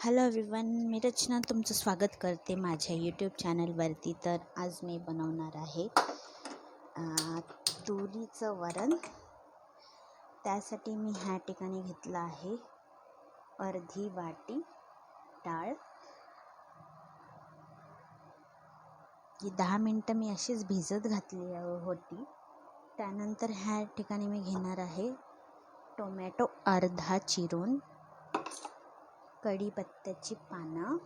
Hello everyone मी रचना तुमचं स्वागत करते माझ्या यूट्यूब चॅनलवरती तर आज मी बनवणार आहे तुरीचं वरण. त्यासाठी मी ह्या ठिकाणी घेतलं आहे अर्धी वाटी डाळ. ही दहा मिनटं मी अशीच भिजत घातली होती. त्यानंतर ह्या ठिकाणी मी घेणार आहे टोमॅटो अर्धा चिरून. कढीपत्त्याची पानं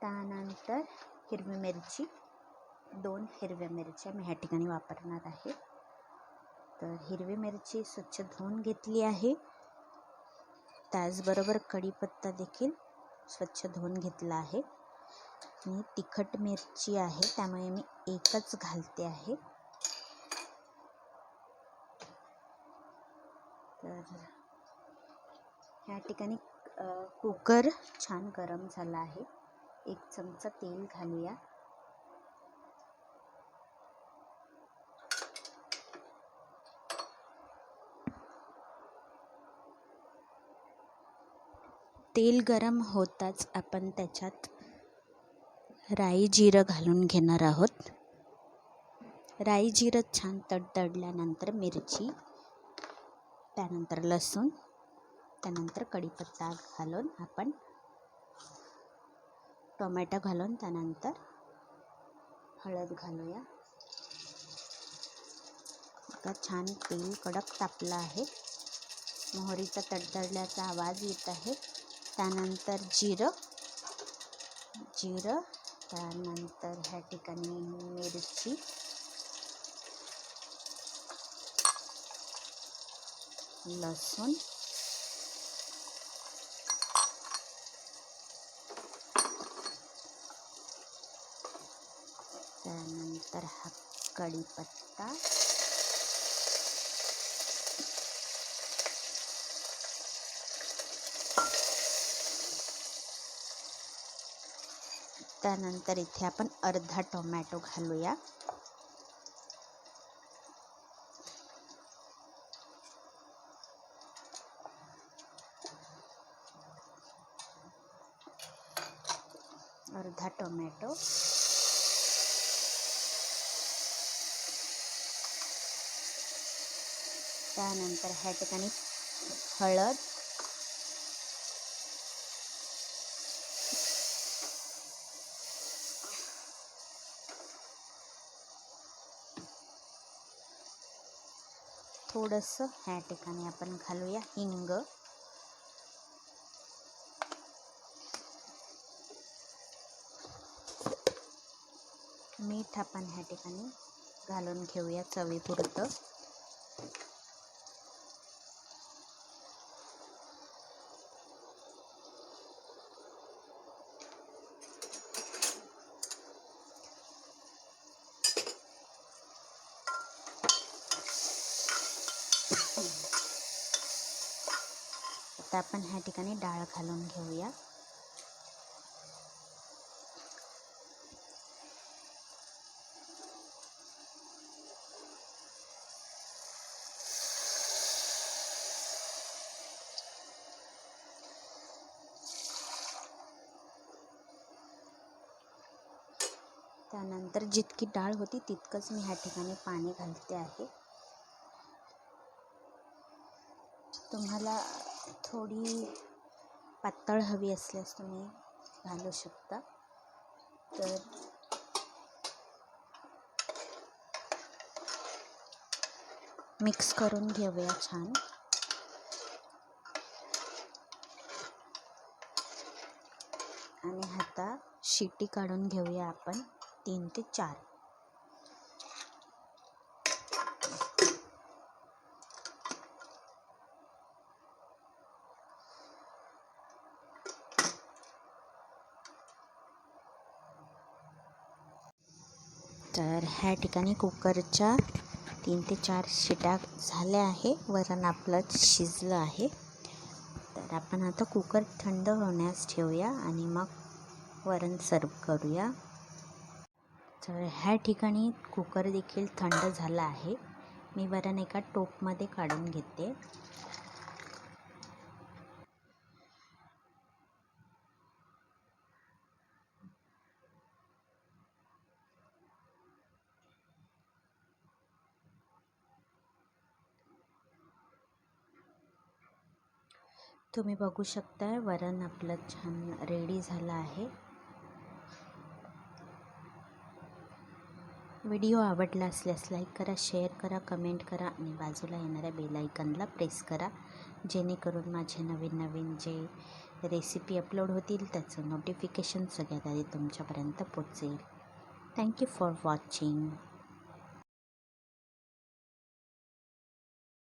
त्यानंतर हिरवी मिरची दोन हिरव्या मिरच्या मी ह्या ठिकाणी वापरणार आहे. तर हिरवी मिरची स्वच्छ धुवून घेतली आहे. त्याचबरोबर कढीपत्ता देखील स्वच्छ धुवून घेतला आहे. आणि तिखट मिरची आहे त्यामुळे मी एकच घालते आहे. तर ह्या ठिकाणी कुकर छान गरम झाला आहे. एक चमचा तेल घालूया. तेल गरम होताच आपण त्याच्यात राई जिरं घालून घेणार आहोत. राई जिरं छान तडतडल्यानंतर मिरची त्यानंतर लसूण त्यानंतर कढीपत्ता घालून आपण टोमॅटो घालून त्यानंतर हळद घालूया. आता छान तेल कडक तापलं आहे. मोहरीचा तडतडल्याचा आवाज येत आहे. त्यानंतर जिरं. जिरं त्यानंतर ह्या ठिकाणी मिरची. लसूण. त्यानंतर हा कढीपत्ता त्यानंतर इथे आपण अर्धा टोमॅटो घालूया. अर्धा टोमॅटो. त्यानंतर ह्या ठिकाणी हळद. थोडंसं ह्या ठिकाणी आपण घालूया हिंग. मीठ आपण ह्या ठिकाणी घालून घेऊया चवीपुरतं. आता आपण ह्या ठिकाणी डाळ घालून घेऊया. जितकी डाळ होती तितकंच मी ह्या ठिकाणी पाणी घालते आहे. तुम्हाला थोडी पातळ हवी असल्यास तुम्ही घालू शकता. तर मिक्स करून घेऊया छान. आणि आता शिटी काढून घेऊया आपण तीन ते चार. तर ह्या ठिकाणी कुकरच्या तीन ते चार शिट्या झाल्या आहे. वरण आपलं शिजलं आहे. तर आपण आता कुकर थंड होण्यास ठेवूया आणि मग वरण सर्व करूया. तर ह्या ठिकाणी कुकर देखील थंड झाला आहे. मी वरण एका टोपमध्ये काढून घेते. तुम्ही बघू शकता वरण आपलं छान रेडी झालं आहे. व्हिडिओ आवडला असल्यास लाईक करा शेअर करा कमेंट करा आणि बाजूला येणाऱ्या बेलायकनला प्रेस करा. जेणेकरून माझे नवीन नवीन जे रेसिपी अपलोड होतील त्याचं नोटिफिकेशन सगळ्यात आधी तुमच्यापर्यंत पोचेल थँक्यू फॉर वॉचिंग